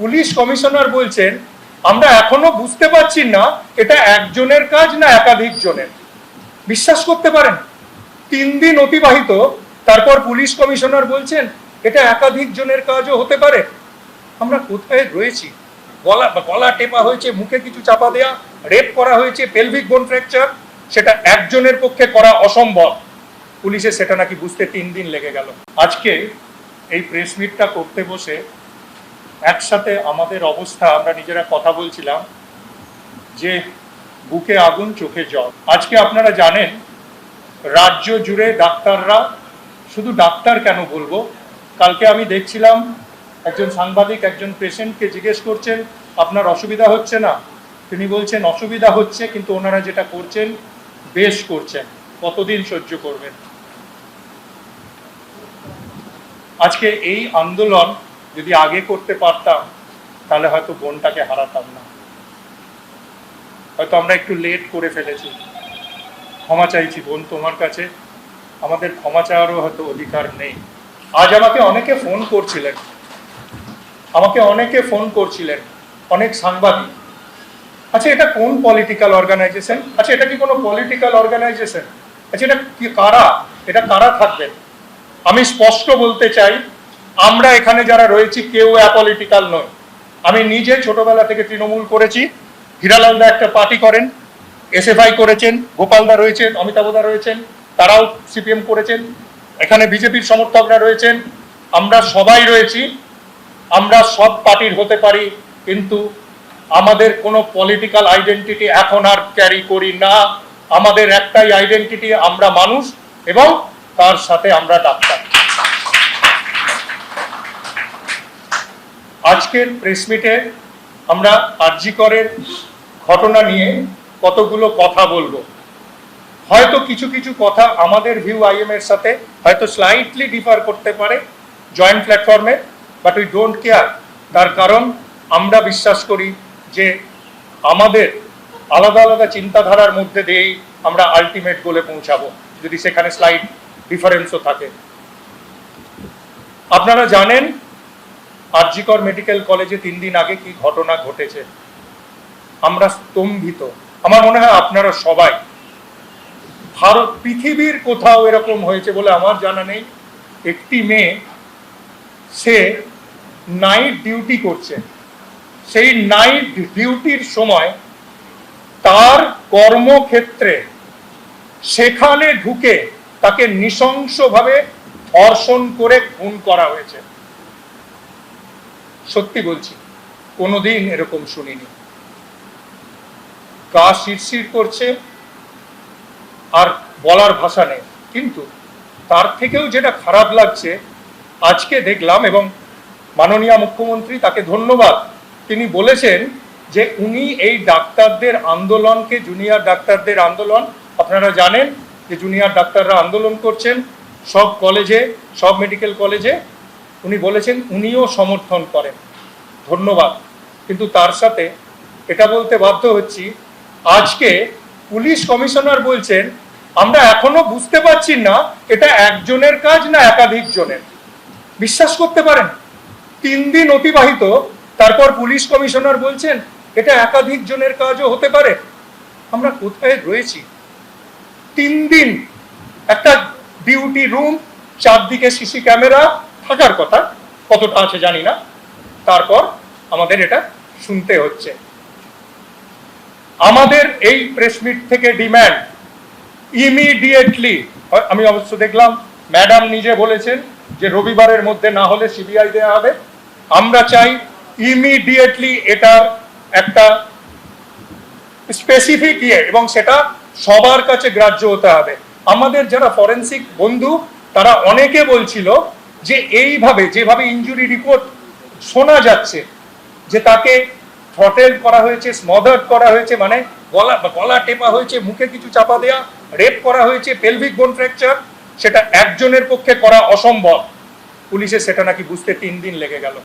Police commissioner বলছেন, আমরা এখনও বুঝতে পারছি না এটা একজনের কাজ না একাধিক জনের। বিশ্বাস করতে পারেন, তিন দিন অতিবাহিত, তারপর পুলিশ কমিশনার বলছেন, এটা একাধিক জনের কাজও হতে পারে। আমরা কোথায় রয়েছি? গলা গলা টেপা হয়েছে, মুখে কিছু চাপা দেয়া, রেপ করা হয়েছে পেলভিক বোন ফ্র্যাকচার সেটা একজনের পক্ষে করা অসম্ভব। পুলিশের সেটা নাকি বুঝতে তিন দিন লেগে গেল। আজকে এই প্রেস মিটটা করতে বসে একসাথে আমাদের অবস্থা, আমরা নিজেরা কথা বলছিলাম যে বুকে আগুন, চোখে জল। আজকে আপনারা জানেন, রাজ্য জুড়ে ডাক্তাররা, শুধু ডাক্তার কেন বলব? কালকে আমি দেখছিলাম, একজন সাংবাদিক একজন পেশেন্টকে জিজ্ঞেস করছেন, আপনার অসুবিধা হচ্ছে না? তিনি বলছেন, অসুবিধা হচ্ছে, কিন্তু ওনারা যেটা করছেন, বেশ করছেন। কতদিন সহ্য করবেন? আজকে এই আন্দোলন যদি আগে করতে পারতাম, তাহলে হয়তো বোনটাকে হারাতাম না। হয়তো আমরা একটু লেট করে ফেলেছি। ক্ষমা চাইছি বোন তোমার কাছে। আমাদের ক্ষমা চাওয়ারও হয়তো অধিকার নেই। আজ আমাকে অনেকে ফোন করছিলেন। আমাকে অনেকে ফোন করছিলেন। অনেক সাংবাদিক। আচ্ছা এটা কোন পলিটিক্যাল অর্গানাইজেশন আচ্ছা এটা কি কোনো পলিটিক্যাল অর্গানাইজেশন আচ্ছা এটা কি কারা? এটা কারা থাকবেন? আমি স্পষ্ট বলতে চাই আমরা এখানে যারা রয়েছি, কেউ অ্যাপলিটিক্যাল নয়। আমি নিজে ছোটবেলা থেকে তৃণমূল করেছি। হিরালালদা একটা পার্টি করেন, এসএফআই করেছেন, গোপালদা রয়েছেন অমিতাভদা রয়েছেন, তারাও সিপিএম করেছেন, এখানে বিজেপির সমর্থকরা রয়েছেন। আমরা সবাই রয়েছি, আমরা সব পার্টির হতে পারি, কিন্তু আমাদের কোনো পলিটিক্যাল আইডেন্টিটি এখন আর ক্যারি করি না। আমাদের একটাই আইডেন্টিটি আমরা মানুষ, এবং তার সাথে আমরা ডাক্তার। আজকের প্রেস মিটে আমরা আরজিকরের ঘটনা নিয়ে কতগুলো কথা বলব। হয়তো কিছু কিছু কথা আমাদের ভিউ আইএম এর সাথে হয়তো স্লাইটলি ডিফার করতে পারে জয়েন্ট প্ল্যাটফর্মে বাট উই ডোন্ট কেয়ার তার কারণ আমরা বিশ্বাস করি যে আমাদের আলাদা আলাদা চিন্তাধারার মধ্যে দিয়েই আমরা আলটিমেট গোলে পৌঁছাবো, যদি সেখানে স্লাইড ডিফারেন্সও থাকে। আপনারা জানেন আরজিকর মেডিকেল কলেজে তিন দিন আগে কি ঘটনা ঘটেছে? আমরা স্তম্ভিত। আমার মনে হয় আপনারা সবাই। ভারত পৃথিবীর কোথাও এরকম হয়েছে বলে আমার জানা নেই। একটি মেয়ে, সে নাইট ডিউটি করছে। সেই নাইট ডিউটির সময় তার কর্মক্ষেত্রে সেখানে ঢুকে তাকে নৃশংসভাবে ধর্ষণ করে খুন করা হয়েছে। সত্যি বলছি, কোনোদিন এরকম শুনিনি। গা শিরশির করছে, আর বলার ভাষা নেই। কিন্তু তার থেকেও যেটা খারাপ লাগছে, আজকে দেখলাম এবং মাননীয় মুখ্যমন্ত্রী তাকে ধন্যবাদ। তিনি বলেছেন যে উনি এই ডাক্তারদের আন্দোলনকে, জুনিয়র ডাক্তারদের আন্দোলন, আপনারা জানেন যে জুনিয়র ডাক্তাররা আন্দোলন করছেন, সব কলেজে, সব মেডিকেল কলেজে। উনি বলেছেন, উনিও সমর্থন করেন। ধন্যবাদ। কিন্তু তার সাথে এটা বলতে বাধ্য হচ্ছি, আজকে পুলিশ কমিশনার বলছেন, আমরা এখনও বুঝতে পারছি না এটা একজনের কাজ না একাধিক জনের। বিশ্বাস করতে পারেন, তিন দিন অতিবাহিত, তারপর পুলিশ কমিশনার বলছেন, এটা একাধিক জনের কাজও হতে পারে। আমরা কোথায় রয়েছি? তিন দিন একটা ডিউটি রুম, চারদিকে সিসি ক্যামেরা থাকার কথা, কতটা আছে জানি না। তারপর আমাদের এটা শুনতে হচ্ছে। আমাদের এই প্রেস মিট থেকে ডিম্যান্ড ইমিডিয়েটলি আমি অবশ্য দেখলাম ম্যাডাম নিজে বলেছেন যে রবিবারের মধ্যে না হলে সিবিআই দেওয়া হবে। আমরা চাই ইমিডিয়েটলি এটার একটা স্পেসিফিক ইয়ে এবং সেটা সবার কাছে গ্রাহ্য হতে হবে। আমাদের যারা ফরেন্সিক বন্ধু, তারা অনেকে বলছিল যে এইভাবে, যেভাবে ইনজুরি রিপোর্ট শোনা যাচ্ছে, যে তাকে থ্রটেল করা হয়েছে স্মদার্ড করা হয়েছে মানে গলা গলা টেপা হয়েছে, মুখে কিছু চাপা দেয়া রেপ করা হয়েছে পেলভিক বোন ফ্র্যাকচার সেটা একজনের পক্ষে করা অসম্ভব। পুলিশের সেটা নাকি বুঝতে তিন দিন লেগে গেল।